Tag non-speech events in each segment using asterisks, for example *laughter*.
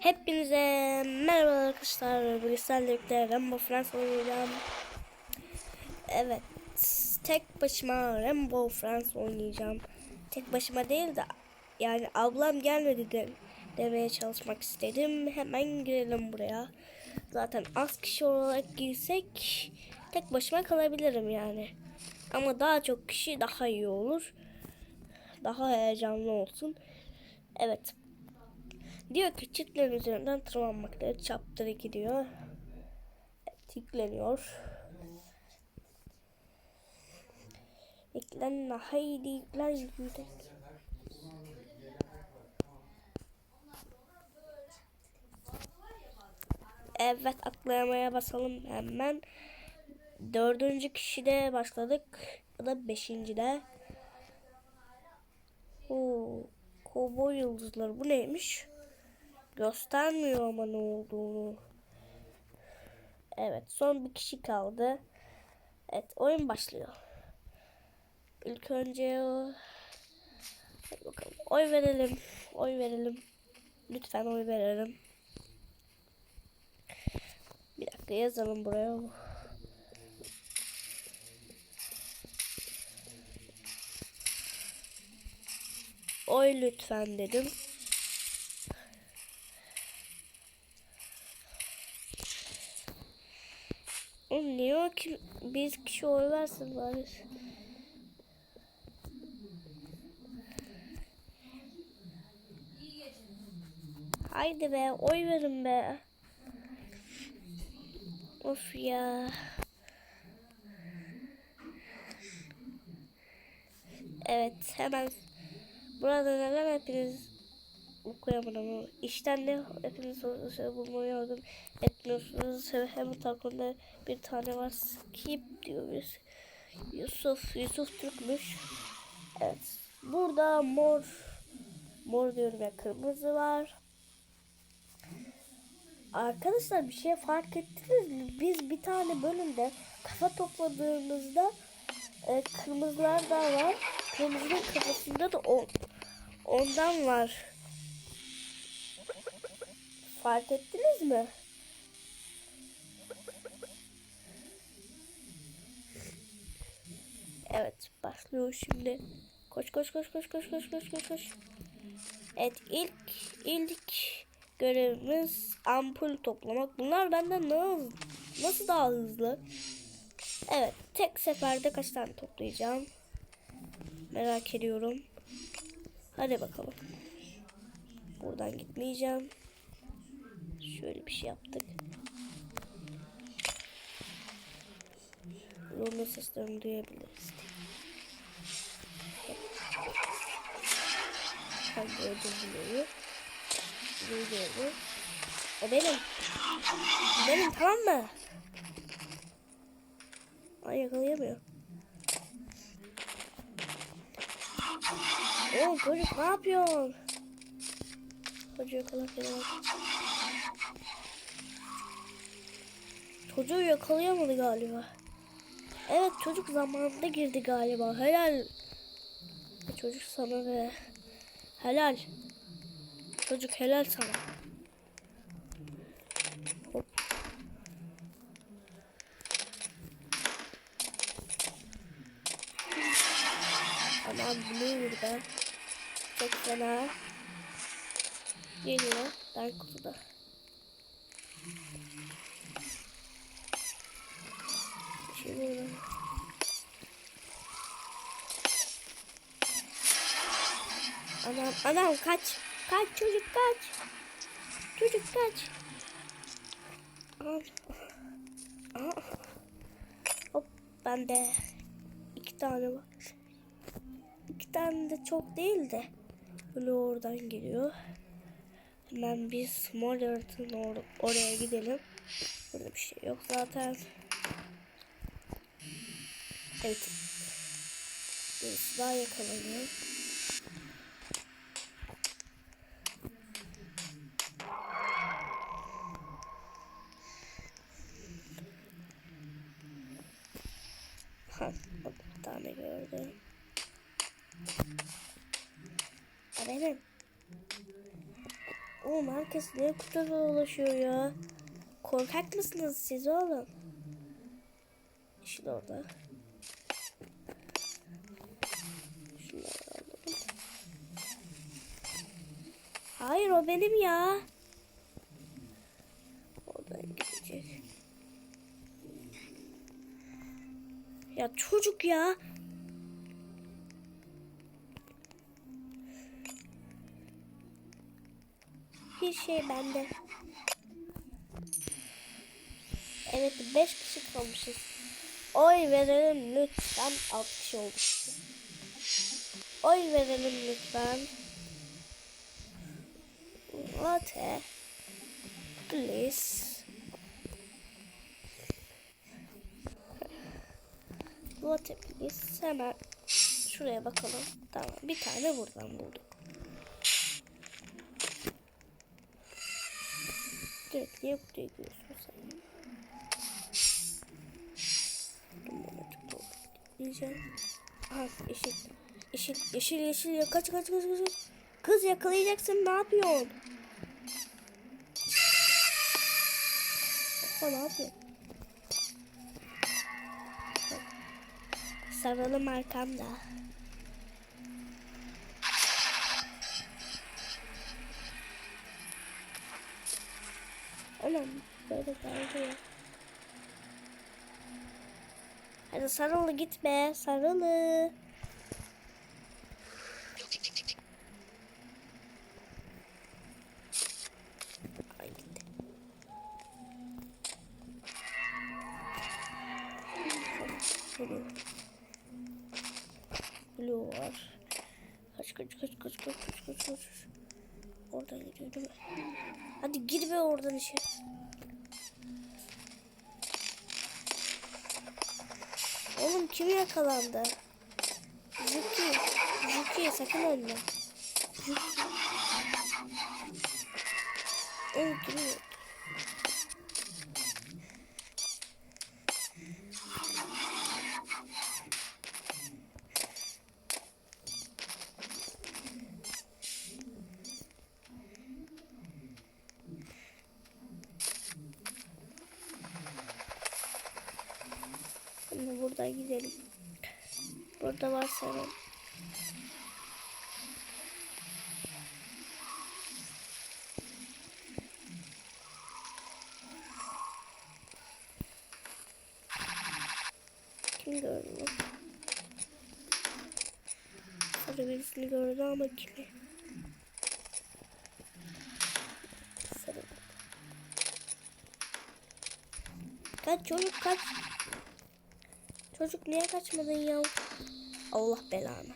Hepinize merhaba arkadaşlar. Bugün sizlerle Rainbow Friends oynayacağım. Evet. Tek başıma Rainbow Friends oynayacağım. Tek başıma değil de yani ablam gelmedi de demeye çalışmak istedim. Hemen girelim buraya. Zaten az kişi olarak girsek tek başıma kalabilirim yani. Ama daha çok kişi daha iyi olur. Daha heyecanlı olsun. Evet. Diyor ki çitlerin üzerinden tırmanmaktadır. Chapter 2 diyor. Evet, yükleniyor. Yüklen haydi yüklen yüklen. Evet atlayamaya basalım hemen. Dördüncü kişide başladık. Ya da beşincide. Oo, kovboy yıldızları bu neymiş? Göstermiyor ama ne olduğunu. Evet son bir kişi kaldı. Evet oyun başlıyor. İlk önce Hadi bakalım. Oy verelim. Oy verelim. Lütfen oy verelim. Bir dakika yazalım buraya. Oy lütfen dedim. Oğlum niye o ki bir kişi oy versin bari. Haydi be oy verin be. Of ya. Evet hemen burada neden hepiniz okuyamadım. İşten de hepiniz soru bulmaya yardım etmiyorsunuz. Hem takımda bir tane var. Skip diyoruz. Yusuf. Yusuf Türkmüş. Evet. Burada mor mor diyorum ya kırmızı var. Arkadaşlar bir şey fark ettiniz mi? Biz bir tane bölümde kafa topladığımızda e, kırmızılar da var. Kırmızının kafasında da on, ondan var. Fark ettiniz mi? Evet başlıyor şimdi. Koş koş koş koş koş koş koş koş koş. Evet ilk ilk görevimiz ampul toplamak. Bunlar benden nasıl, nasıl daha hızlı? Evet tek seferde kaç tane toplayacağım? Merak ediyorum. Hadi bakalım. Buradan gitmeyeceğim. Şöyle bir şey yaptık. Yolun seslerini duyabiliriz. Ben gördüm burayı. Duyuyorum. O benim. Benim tamam mı? Ay yakalayamıyor. Oğlum çocuk ne yapıyorsun? Çocuğu yakalayamadı. Çocuğu yakalayamadı galiba. Evet çocuk zamanında girdi galiba. Helal. Çocuk sana be. Helal. Çocuk helal sana. Hop. Aman bunu burada. Çok fena. Geliyor. Kutuda. Şimdi Anam, anam kaç. Kaç çocuk kaç. Çocuk kaç. Anam. Aa. Hop bende iki tane var. İki tane de çok değil de böyle oradan geliyor. Hemen biz Moderat'ın or oraya gidelim. Burada bir şey yok zaten. Evet. Birisi daha yakalanıyor. Ha, bir tane gördüm. Ha, benim. Oğlum herkes niye kutuda dolaşıyor ya? Korkak mısınız siz oğlum? İşte orada. Hayır o benim ya. Oradan gidecek. Ya çocuk ya. Bir şey bende. Evet 5 kişi kalmışız. Oy verelim lütfen 6 kişi olduk. Oy verelim lütfen. Latte. Please. Latte please. Hemen şuraya bakalım. Tamam bir tane buradan bulduk. Direkt niye buraya giriyorsun sen? Diyeceğim. Yeşil. Yeşil, yeşil, yeşil. Kaç, kaç, kaç, kaç. Kız yakalayacaksın ne yapıyorsun? Ha ne yapıyor? Saralım arkamda. Anam böyle ya. Hadi sarılı gitme sarılı. Mi? Hadi gir be oradan işe. Oğlum kim yakalandı? Zuki. Zuki sakın ölme. Zuki. Oğlum kim yok? Şimdi buradan gidelim. Burada var sarı. Gördü? Sarı birisini gördü ama kimi? Kaç çocuk kaç. Çocuk niye kaçmadın ya? Allah belanı.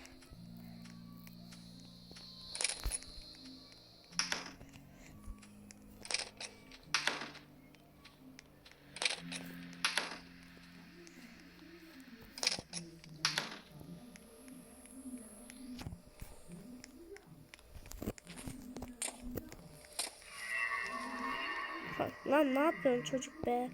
Yapıyorsun çocuk be?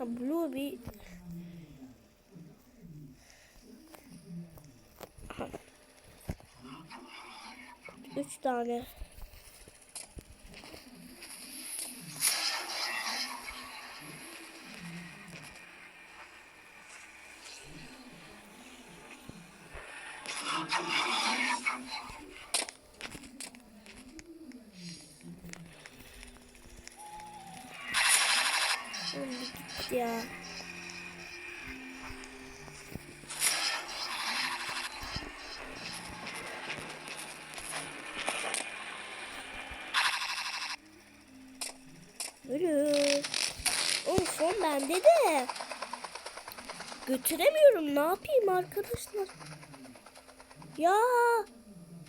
Blue bir. Üç tane. Yapayım arkadaşlar? Ya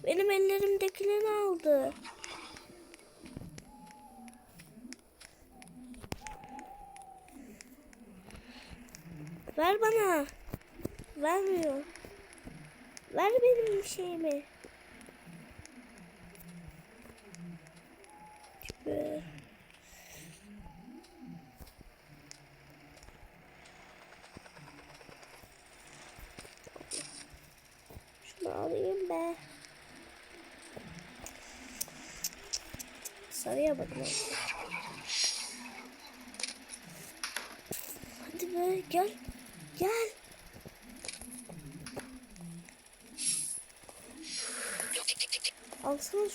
benim ellerimdekileri aldı. Ver bana. Vermiyor. Ver benim şeyimi. Ver. Sarıya bakın. Hadi be gel. Gel.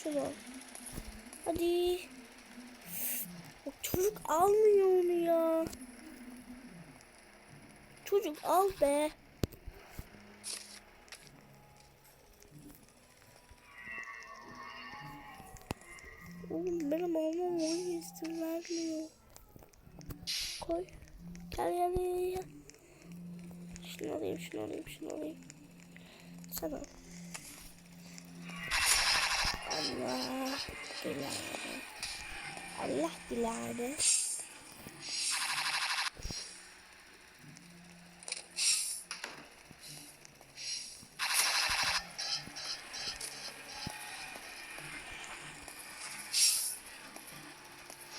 Alsana şunu. Hadi. O çocuk almıyor onu ya. Çocuk al be. Oğlum benim almam oyun izin vermiyor. Koy. Gel gel gel gel. Şunu alayım şunu alayım şunu alayım. Sen al. Allah dilare. Allah dilare.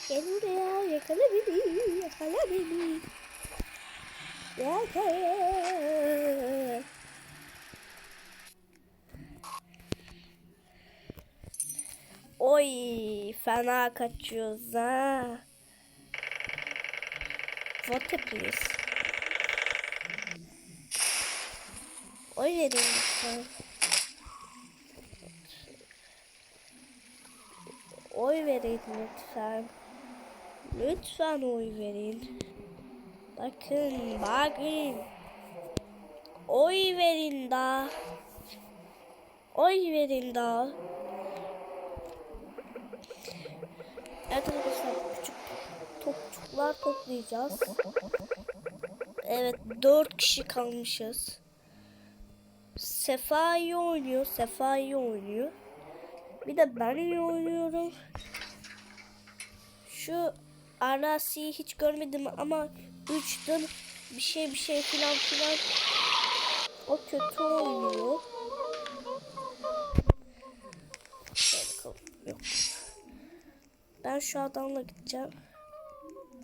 Gel buraya yakala beni, yakala beni. Yakala. Oy fena kaçıyoruz ha. Vote please. Oy verin lütfen. Oy verin lütfen. Lütfen oy verin. Bakın bakın. Oy verin da. Oy verin da. Evet arkadaşlar küçük topçuklar toplayacağız. Evet dört kişi kalmışız. Sefa iyi oynuyor. Sefa iyi oynuyor. Bir de ben iyi oynuyorum. Şu Arasi'yi hiç görmedim ama 3'ten bir şey bir şey filan filan. O kötü oynuyor. Yok. Ben şu adamla gideceğim.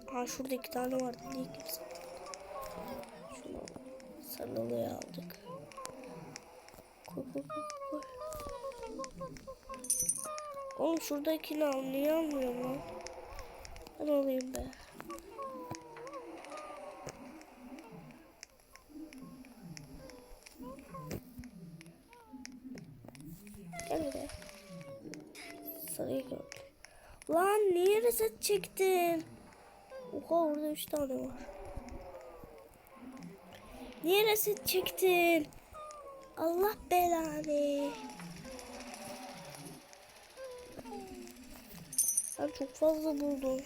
Ha şurada iki tane vardı. Niye kimse? Şunu sarılıya aldık. Koy koy koy koy. Oğlum şuradakini al. Niye almıyorum lan? Ben alayım be. Gel buraya. Sarıyı gördüm. Lan niye reset çektin? Oha orada üç tane var. Niye reset çektin? Allah belanı. Ben çok fazla buldum.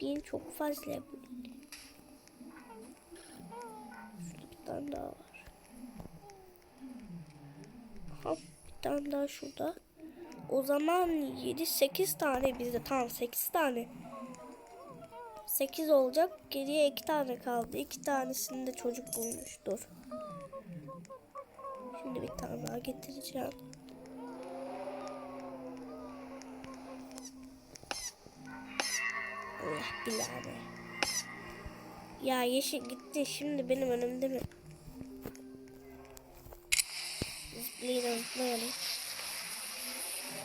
Bin çok fazla buldum. Şurada bir tane daha var. Hop bir tane daha şurada. O zaman 7-8 tane bizde. Tamam 8 tane. 8 olacak. Geriye 2 tane kaldı. 2 tanesini de çocuk bulmuştur. Şimdi bir tane daha getireceğim. Allah bilader. Ya yeşil gitti. Şimdi benim önümde mi? Zıplayalım zıplayalım.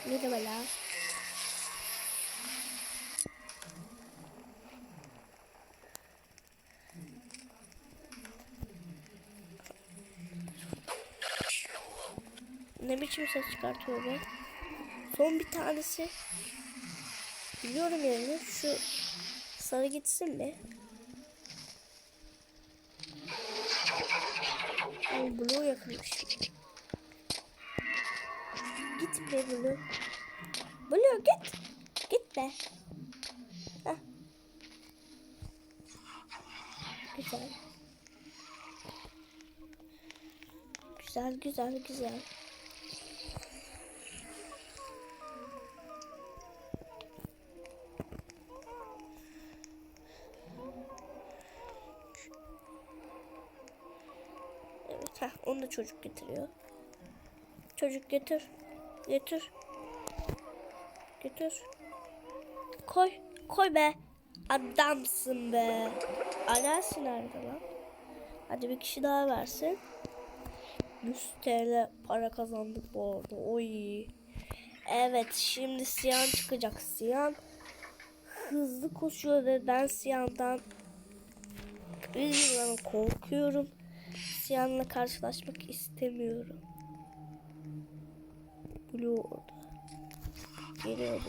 Merhabalar. Ne biçim ses çıkartıyor be? Son bir tanesi. Biliyorum yani şu sarı gitsin be. Ay Blue yakınmış. Git be Blue. Blue git. Git be. Güzel. Güzel güzel güzel. Evet, heh, onu da çocuk getiriyor. Çocuk getir. Getir. Getir. Koy. Koy be. Adamsın be. Alersin nerede lan? Hadi bir kişi daha versin. 100 TL para kazandık bu arada. Oy. Evet şimdi Siyan çıkacak. Siyan hızlı koşuyor ve ben Siyan'dan bilmiyorum korkuyorum. Siyan'la karşılaşmak istemiyorum. Blue orada. Geliyor.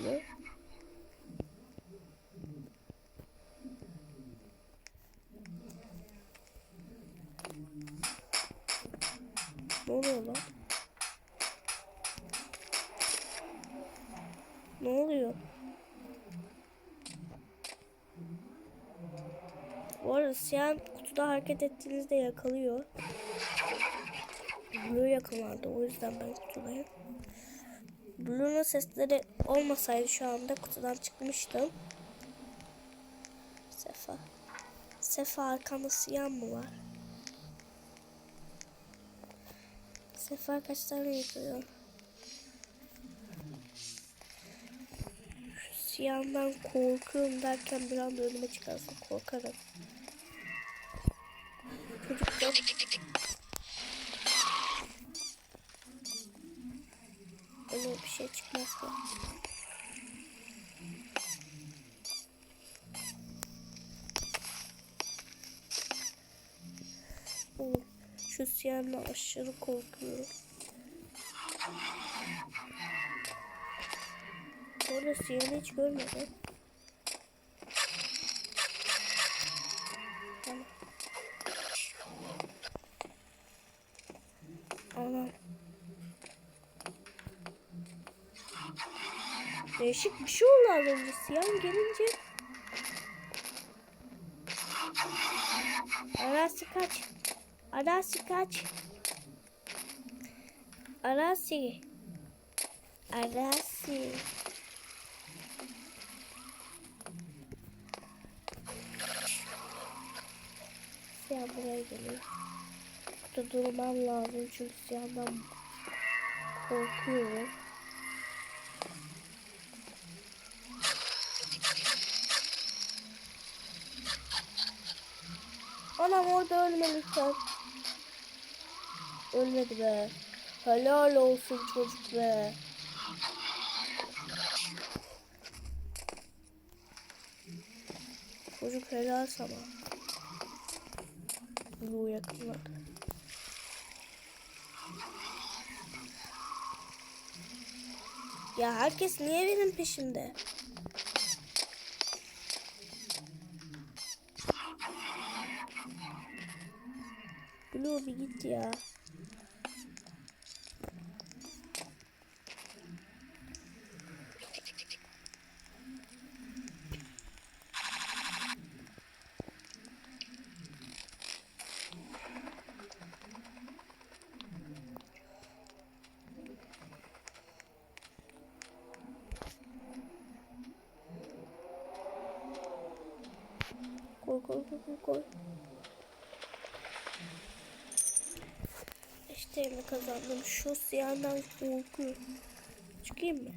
Ne oluyor lan? Ne oluyor? Bu arada Siyan kutuda hareket ettiğinizde yakalıyor. Blue yakınlarda o yüzden ben kutudayım. Blue'nun sesleri olmasaydı şu anda kutudan çıkmıştım. Sefa. Sefa arkanda Siyan mı var? Sefa kaç tane yapıyor? Şu siyahdan korkuyorum derken bir anda önüme çıkarsın korkarım. Çocuk yok. Öyle bir şey çıkmaz ki. Oğlum, Şu siyahla aşırı korkuyorum. Orada siyahını hiç görmedim. Değişik bir şey oldu az önce. Siyah gelince. Arası kaç. Arası kaç. Arası. Arası. Siyah buraya geliyor. Burada durmam lazım çünkü siyahdan korkuyorum. Anam orada ölme lütfen. Ölmedi be. Helal olsun çocuk be. Çocuk helal sana. Bu yakınladı. Ya herkes niye benim peşimde? Blue bir git ya. Koy koy koy koy koy. İşte mi kazandım? Şu siyahdan korkuyorum. Çıkayım mı?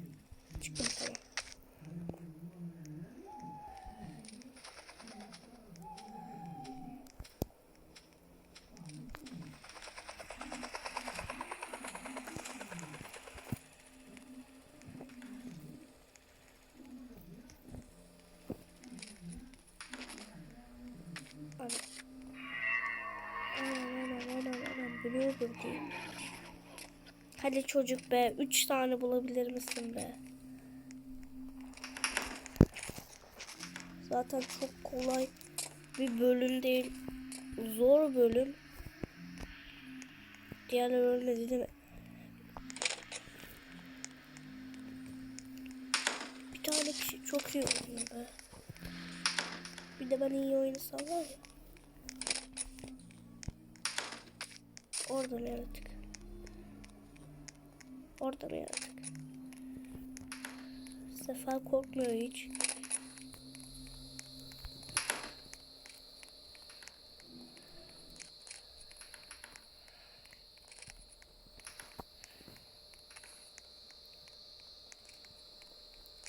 Çocuk be. Üç tane bulabilir misin be? Zaten çok kolay bir bölüm değil. Zor bölüm. Diğerler ölmedi değil mi? Bir tane kişi çok iyi oynuyor be. Bir de ben iyi oynasam var ya. Orada mı yaratık? Orada mı yaratık? Sefa korkmuyor hiç.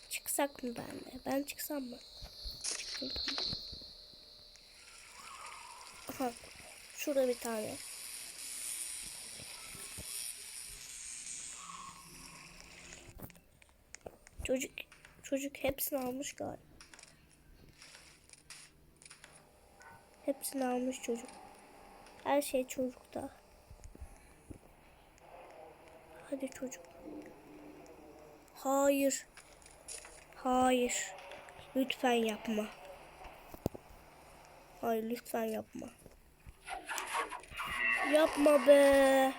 Çıksak mı ben de? Ben çıksam mı? Çıktım. Aha. Şurada bir tane. Çocuk çocuk hepsini almış galiba. Hepsini almış çocuk. Her şey çocukta. Hadi çocuk. Hayır. Hayır. Lütfen yapma. Hayır lütfen yapma. Yapma be.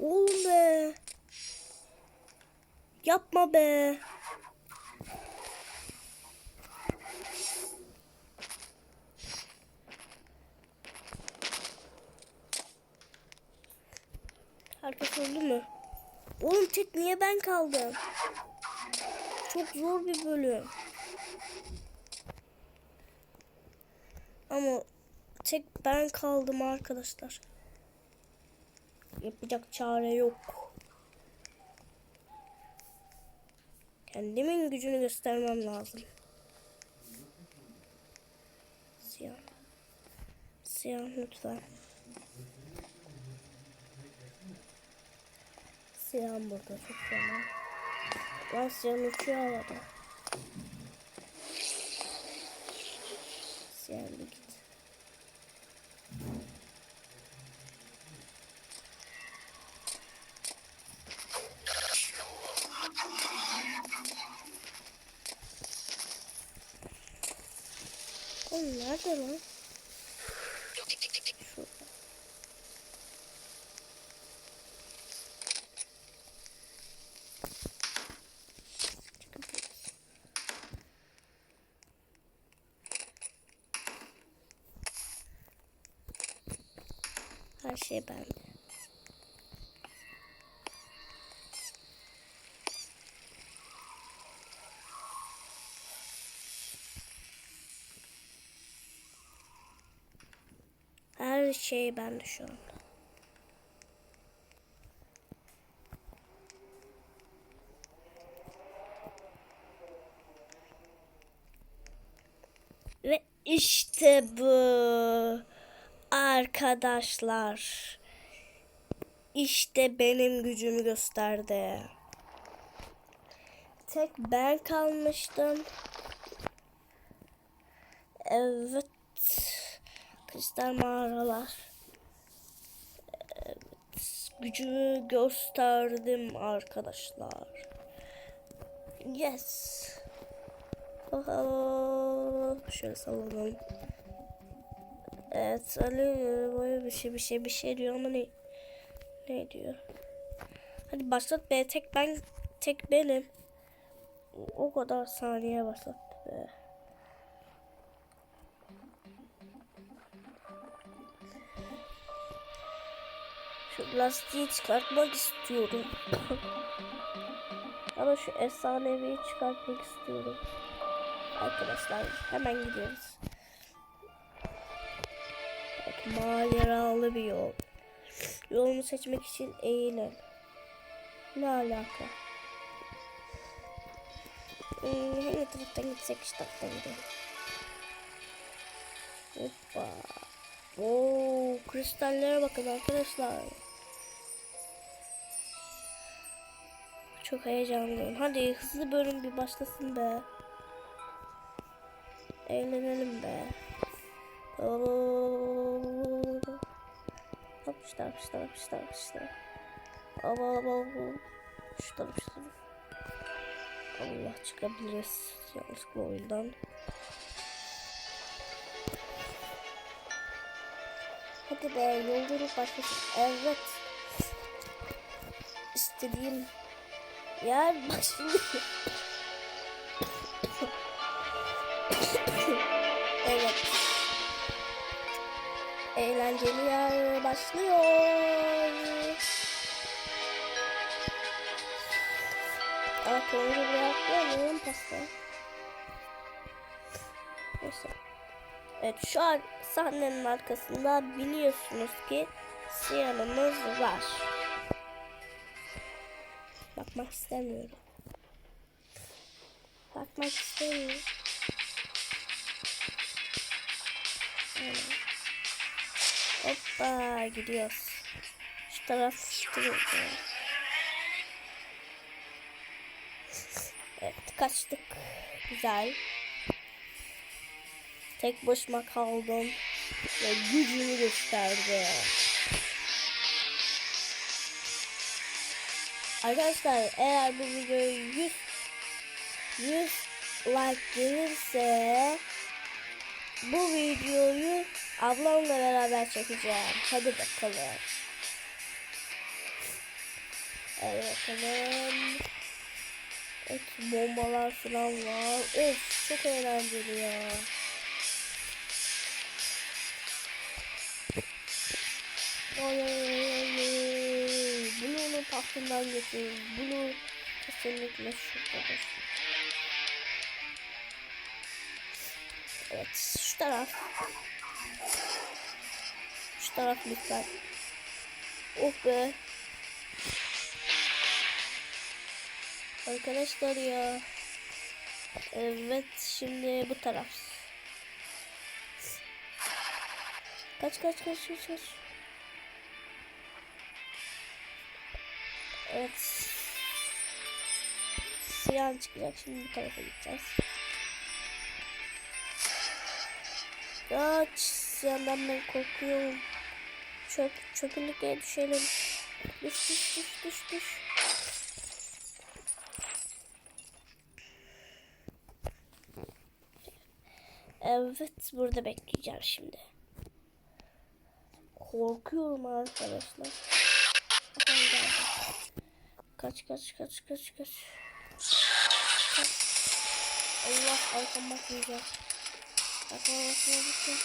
Oğlum be. Yapma be. Herkes öldü mü? Oğlum tek niye ben kaldım? Çok zor bir bölüm. Ama tek ben kaldım arkadaşlar. Yapacak çare yok. Kendimin gücünü göstermem lazım. Siyah. Siyah lütfen. Siyah burada çok fena. Lan siyah uçuyor havada. Siyah bir git. Oğlum nerede lan? Şurada. Her şey bende. Her şey bende şu anda. Ve işte bu arkadaşlar. İşte benim gücümü gösterdi. Tek ben kalmıştım. Evet. Kristal mağaralar. Evet. Gücümü gösterdim arkadaşlar. Yes. Oho. Şöyle sallalım. Evet Ali böyle bir şey bir şey bir şey diyor ama ne ne diyor? Hadi başlat be tek ben tek benim. O kadar saniye başlat be. Şu lastiği çıkartmak istiyorum. *laughs* Ama şu efsanevi çıkartmak istiyorum. Arkadaşlar hemen gidiyoruz. Evet, maceralı bir yol. Yolunu seçmek için eğilin. Ne alaka? Hmm, hangi taraftan gitsek şu taraftan gidelim. Hoppa. Oo, kristallere bakın arkadaşlar. Çok heyecanlıyım. Hadi hızlı bölüm bir başlasın be. Eğlenelim be. Yapıştır, yapıştır, yapıştır. Al, al, al, al. Yapıştır, yapıştır. Allah çıkabiliriz. Yanlışlıkla oyundan. Hadi be yolculuk başlasın. Evet. İstediğim yer başlıyor. evet. Eğlenceli yer başlıyor. Aa turuncu bırakmıyorum pasta. Neyse. Evet şu an sahnenin arkasında biliyorsunuz ki siyanımız var. Bakmak istemiyorum. Bakmak istemiyorum. Öyle. Hoppa gidiyoruz. Şu taraf taraf. Evet kaçtık. Güzel. Tek başıma kaldım. Ve gücümü gösterdi. Arkadaşlar eğer bu videoya 100 100 like gelirse bu videoyu ablamla beraber çekeceğim. Hadi bakalım. Evet bakalım. Evet bombalar falan var. Of çok eğlenceli ya. Ay. Tahtından getir. Bunu kesinlikle şuradadır. Evet şu taraf. Şu taraf lütfen. Oh be. Arkadaşlar ya. Evet şimdi bu taraf. Kaç kaç kaç kaç kaç. Evet. Siyah çıkacak şimdi bu tarafa gideceğiz. Kaç siyahdan ben korkuyorum. Çöp çöpünlüğe düşelim. Düş düş düş düş düş. Evet burada bekleyeceğim şimdi. Korkuyorum arkadaşlar. Kaç kaç kaç kaç kaç. Kaç. Allah arkam bakmayacak. Arkam bakmayacak.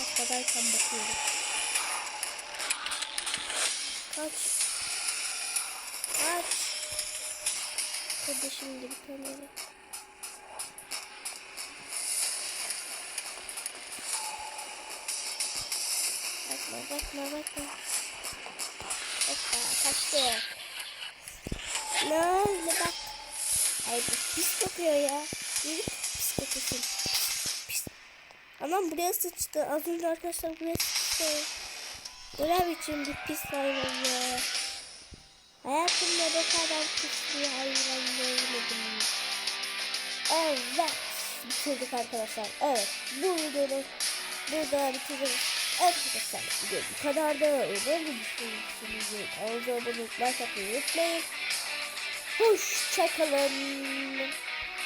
Arkadayken bakıyorum. Kaç. Kaç. Kardeşim gibi tanıyorum. Bakma bakma bakma. Kaçtık. Ne oldu bak. Ay bu pis kokuyor ya. Yürü pis kokusun. Pis. Anam buraya sıçtı. Az önce arkadaşlar buraya sıçtı. Bu ne biçim bir pis hayvan ya. Hayatımda bu kadar pis bir hayvan görmedim. Evet. Bitirdik arkadaşlar. Evet. Bu videoyu burada bitirdik. Arkadaşlar bu kadar da umarım düşünmüşsünüzdür. Ağzı abone olmayı unutmayın. Hoşçakalın.